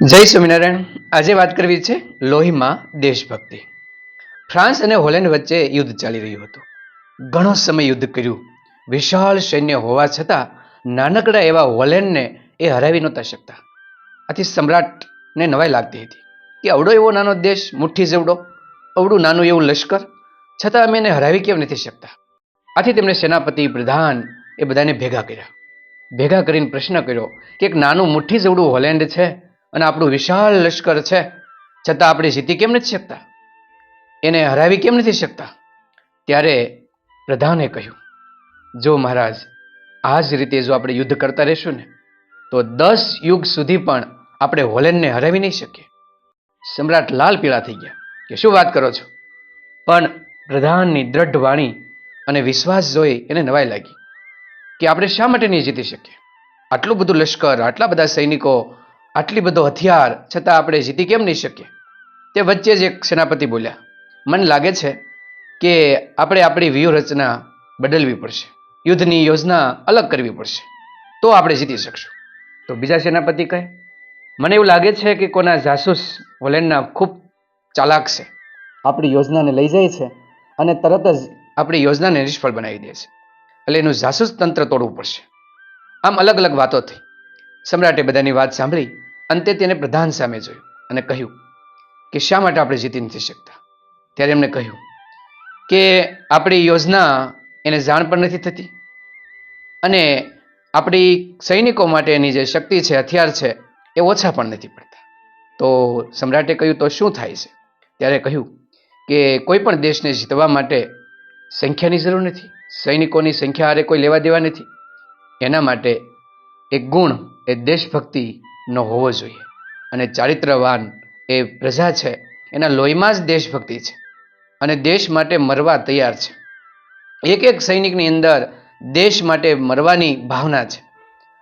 જય સ્વામિનારાયણ. આજે વાત કરવી છે લોહીમાં દેશભક્તિ. ફ્રાન્સ અને હોલેન્ડ વચ્ચે યુદ્ધ ચાલી રહ્યું હતું. ઘણો સમય યુદ્ધ કર્યું. વિશાળ સૈન્ય હોવા છતાં નાનકડા એવા હોલેન્ડને એ હરાવી નહોતા શકતા. આથી સમ્રાટને નવાઈ લાગતી હતી કે અવડો એવો નાનો દેશ, મુઠ્ઠી જેવડો અવડું નાનું એવું લશ્કર, છતાં અમે એને હરાવી કેમ નથી શકતા? આથી તેમણે સેનાપતિ, પ્રધાન એ બધાને ભેગા કર્યા. ભેગા કરીને પ્રશ્ન કર્યો કે એક નાનું મુઠ્ઠી જેવડું હોલેન્ડ છે અને આપણું વિશાળ લશ્કર છે, છતાં આપણે જીતી કેમ નથી શકતા? એને હરાવી કેમ નથી શકતા? ત્યારે પ્રધાને કહ્યું, જો મહારાજ આ જ રીતે જો આપણે યુદ્ધ કરતા રહેશું ને, તો દસ યુગ સુધી પણ આપણે હોલેન્ડને હરાવી નહીં શકીએ. સમ્રાટ લાલ પીળા થઈ ગયા, કે શું વાત કરો છો? પણ પ્રધાનની દ્રઢ વાણી અને વિશ્વાસ જોઈ એને નવાઈ લાગી, કે આપણે શા માટે નહીં જીતી શકીએ? આટલું બધું લશ્કર, આટલા બધા સૈનિકો આટલી બધો હથિયાર છતાં આપણે જીતી કેમ નહીં શકીએ? તે વચ્ચે જ એક સેનાપતિ બોલ્યા, મને લાગે છે કે આપણે આપણી વ્યૂહરચના બદલવી પડશે. યુદ્ધની યોજના અલગ કરવી પડશે. તો આપણે જીતી શકશું. તો બીજા સેનાપતિ કહે, મને એવું લાગે છે કે કોના જાસૂસ હોલેન્ડના ખૂબ ચાલાક છે. આપણી યોજનાને લઈ જાય છે અને તરત જ આપણી યોજનાને નિષ્ફળ બનાવી દે છે. એટલે એનું જાસૂસ તંત્ર તોડવું પડશે. આમ અલગ અલગ વાતો થઈ. સમ્રાટે બધાની વાત સાંભળી અંતે તેને પ્રધાન સામે જોયું અને કહ્યું, કે શા માટે આપણે જીતી નથી શકતા? ત્યારે એમણે કહ્યું, કે આપણી યોજના એને જાણ પણ નથી થતી અને આપણી સૈનિકો માટેની જે શક્તિ છે, હથિયાર છે, એ ઓછા પણ નથી પડતા. તો સમ્રાટે કહ્યું, તો શું થાય છે? ત્યારે કહ્યું, કે કોઈ પણ દેશને જીતવા માટે સંખ્યાની જરૂર નથી, સૈનિકોની સંખ્યા હારે કોઈ લેવા દેવા નથી. એના માટે એક ગુણ એ દેશભક્તિનો હોવો જોઈએ. અને ચારિત્રવાન એ પ્રજા છે, એના લોહીમાં જ દેશભક્તિ છે. અને દેશ માટે મરવા તૈયાર છે. એક એક સૈનિકની અંદર દેશ માટે મરવાની ભાવના છે.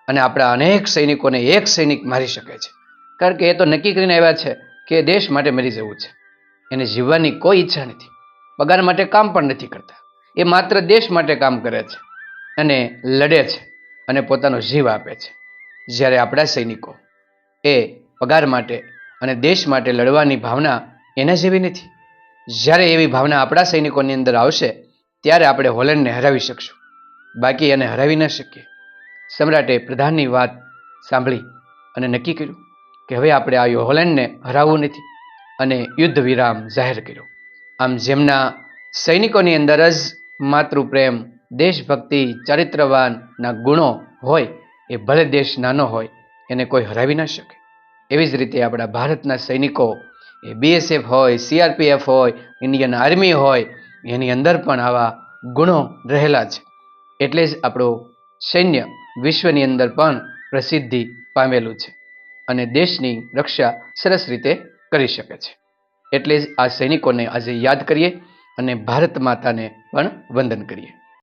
અને આપણા અનેક સૈનિકોને એક સૈનિક મારી શકે છે. કારણ કે એ તો નક્કી કરીને આવ્યા છે કે દેશ માટે મરી જવું છે. એને જીવવાની કોઈ ઈચ્છા નથી. પગાર માટે કામ પણ નથી કરતા. એ માત્ર દેશ માટે કામ કરે છે. અને લડે છે. અને પોતાનો જીવ આપે છે. જ્યારે આપણા સૈનિકો એ પગાર માટે અને દેશ માટે લડવાની ભાવના એના જેવી નથી. જ્યારે એવી ભાવના આપણા સૈનિકોની અંદર આવશે, ત્યારે આપણે હોલેન્ડને હરાવી શકશું. બાકી એને હરાવી ન શકીએ. સમ્રાટે પ્રધાનની વાત સાંભળી અને નક્કી કર્યું કે હવે આપણે આ હોલેન્ડને હરાવવું નથી અને યુદ્ધ વિરામ જાહેર કર્યો. આમ જેમના સૈનિકોની અંદર જ માતૃપ્રેમ, દેશભક્તિ ચારિત્રવાનના ગુણો હોય, એ ભલે દેશ નાનો હોય એને કોઈ હરાવી ન શકે. એવી જ રીતે આપણા ભારતના સૈનિકો, એ બીએસએફ હોય સીઆરપીએફ હોય ઇન્ડિયન આર્મી હોય, એની અંદર પણ આવા ગુણો રહેલા છે. એટલે જ આપણું સૈન્ય વિશ્વની અંદર પણ પ્રસિદ્ધિ પામેલું છે અને દેશની રક્ષા સરસ રીતે કરી શકે છે. એટલે જ આ સૈનિકોને આજે યાદ કરીએ અને ભારત માતાને પણ વંદન કરીએ.